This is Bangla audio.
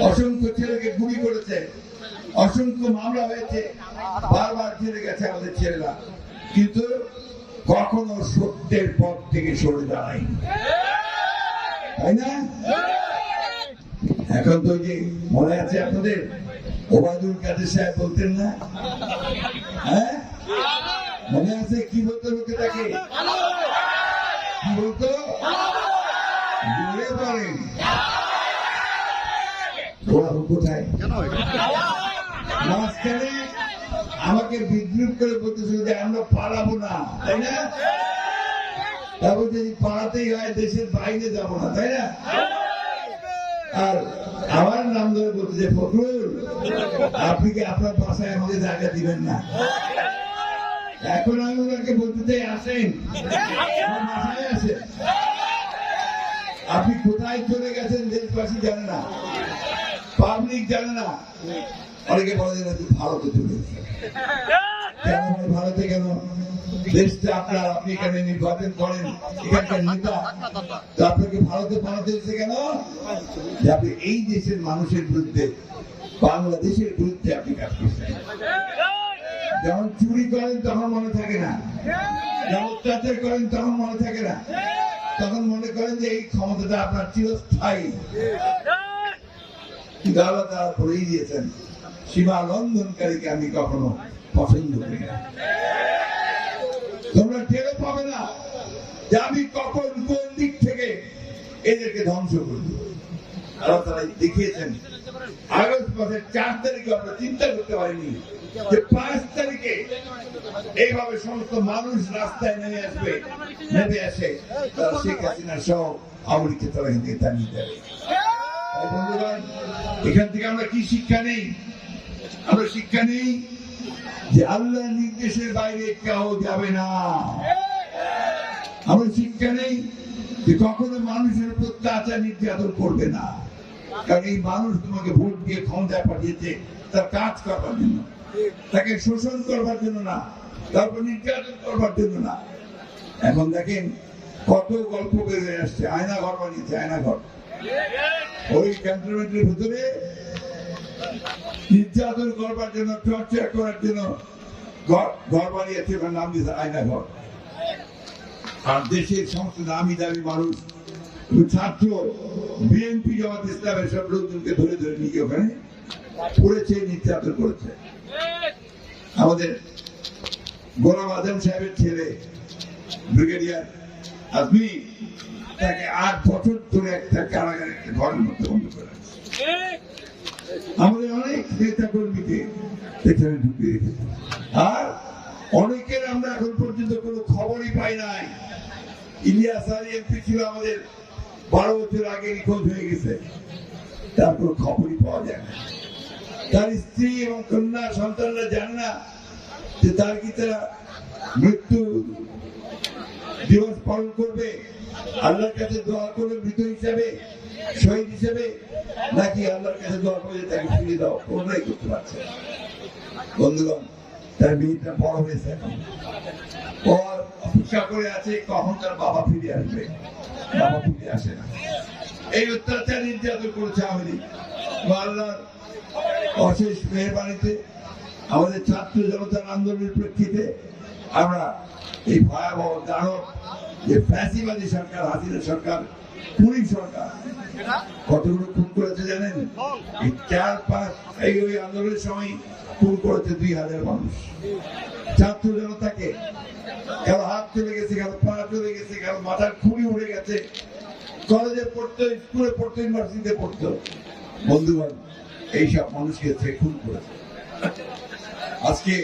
অসংখ্য ছেলেকে গুলি করেছে, অসংখ্য মামলা হয়েছে, বারবার গেছে আমাদের ছেলেরা। কিন্তু কখনো সত্যের পথ থেকে সরে তাই না? এখন তো যে মনে আছে আপনাদের? ওবায়দুল কাদের সাহেব বলতেন না? হ্যাঁ? মনে আছে কি বলতো লোকে তাকে কি বলতো? বলেন ওরা কোথায় মাঝখানে আমাকে বিদ্রুপ করে বলতেছিল যে আমরা পালাবো না তাই না? তারপর যদি পালাতেই হয় দেশের বাইরে যাব না তাই না? আর আমার নাম ধরে বলতে যে ফখরুল আপনি কি আপনার বাসায় আমাদের জায়গা দিবেন না? এখন আমি ওনাকে বলতে চাই আসেন বাসায় আসেন। আপনি কোথায় চলে গেছেন দেশবাসী জানে না। পাবলিক জানে না। অনেকে বলে যে ভারতে চলে কেন ভারতে কেন? দেশটা আপনার, আপনি এখানে নির্বাচন করেন, এখানকার নেতা। আপনাকে ভারতে পাঠাতে হচ্ছে কেন? আপনি এই দেশের মানুষের বিরুদ্ধে, বাংলাদেশের বিরুদ্ধে আপনি কাজ করছেন। যখন চুরি করেন, তখন মনে থাকে না। যখন অত্যাচার করেন, তখন মনে থাকে না। তখন মনে করেন যে, এই ক্ষমতাটা আপনার চিরস্থায়ী। দিয়েছেন। সীমা লঙ্ঘনকারীকে আমি কখনো পছন্দ করি না। তোমরা টেরও পাবে না যে আমি কখন কোন দিক থেকে এদেরকে ধ্বংস করব। আল্লাহ তারা দেখিয়েছেন, আগস্ট মাসের চার তারিখে আমরা চিন্তা করতে পারিনি যে পাঁচ তারিখে এইভাবে সমস্ত মানুষ রাস্তায় নেমে আসবে, নেমে আসে। তারা শেখ হাসিনা সহ আমেরিকা তারা থেকে তাড়িয়ে দেবে এখান থেকে আমরা কি শিক্ষা নেই? আমরা শিক্ষা নেই যে আল্লাহ নির্দেশের বাইরে কেউ যাবে না। আমরা শিক্ষা নেই যে কখনো মানুষের উপর অত্যাচার নির্যাতন করবে না। কারণ এই মানুষ তোমাকে ভোট দিয়ে ক্ষমতায় পাঠিয়েছে, তার কাজ করবার জন্য। তাকে শোষণ করবার জন্য না তারপর নির্যাতন করবার জন্য না। এখন দেখেন কত গল্প বের হয়ে আসছে আয়না ঘর বানিয়েছে আয়না ঘর ওই ক্যান্টনমেন্টের ভিতরে নির্যাতন করবার জন্য টর্চার করার জন্য ঘর- বানিয়েছে ওখানে নাম দিয়েছে আয়না ঘর। আর দেশের সমস্ত নামি দামি মানুষ ছাত্র বিএনপি জামাত ইসলামের সব লোকজনকে ধরে ধরে নিয়ে ওখানে পড়েছে নির্যাতন করেছে। আমাদের গোলাম আজম সাহেবের ছেলে, ব্রিগেডিয়ার আজমি তাকে আট বছর ধরে একটা কারাগারে ঘরের মধ্যে বন্ধ করে আমাদের অনেক নেতা কর্মীকে এখানে ঢুকিয়ে রেখেছে। আর অনেকের আমরা এখন পর্যন্ত কোনো খবরই পাই নাই। ইলিয়াস আলী এমপি ছিল আমাদের বারো বছর আগে নিখোঁজ হয়ে গেছে। তার কোনো খবরই পাওয়া যায় না। তার স্ত্রী এবং কন্যা সন্তানরা জানে না যে তার কি তারা মৃত্যু দিবস পালন করবে। আল্লাহর কাছে দোয়া করবে মৃত হিসাবে, শহীদ হিসেবে, নাকি আল্লাহর কাছে দোয়া করে তাকে ফিরিয়ে দাও? কোনটাই করতে পারছে। বন্ধুগণ, তার মেয়েটা বড় হয়েছে এখন। ও অপেক্ষা করে আছে, কখন তার বাবা ফিরে আসবে? বাবা ফিরে আসে না। এই অত্যাচার নির্যাতন করেছে আমি আল্লাহর অশেষ মেহরবানিতে আমাদের ছাত্র জনতার আন্দোলনের প্রেক্ষিতে আমরা এই ভয়াবহ দানব যে ফ্যাসিবাদী সরকার হাসিনা সরকার পুলিশ সরকার কতগুলো খুন করেছে জানেন? এই চার পাঁচ এই ওই আন্দোলনের সময় খুন করেছে দুই হাজার মানুষ। ছাত্র জনতাকে কারও হাত চলে গেছে কারও পা চলে গেছে কারও মাথার খুঁড়ি উড়ে গেছে। কলেজে পড়তো স্কুলে পড়তো ইউনিভার্সিটিতে পড়তো। বন্ধুগণ এইসব মানুষকে সে খুন করেছে। আজকে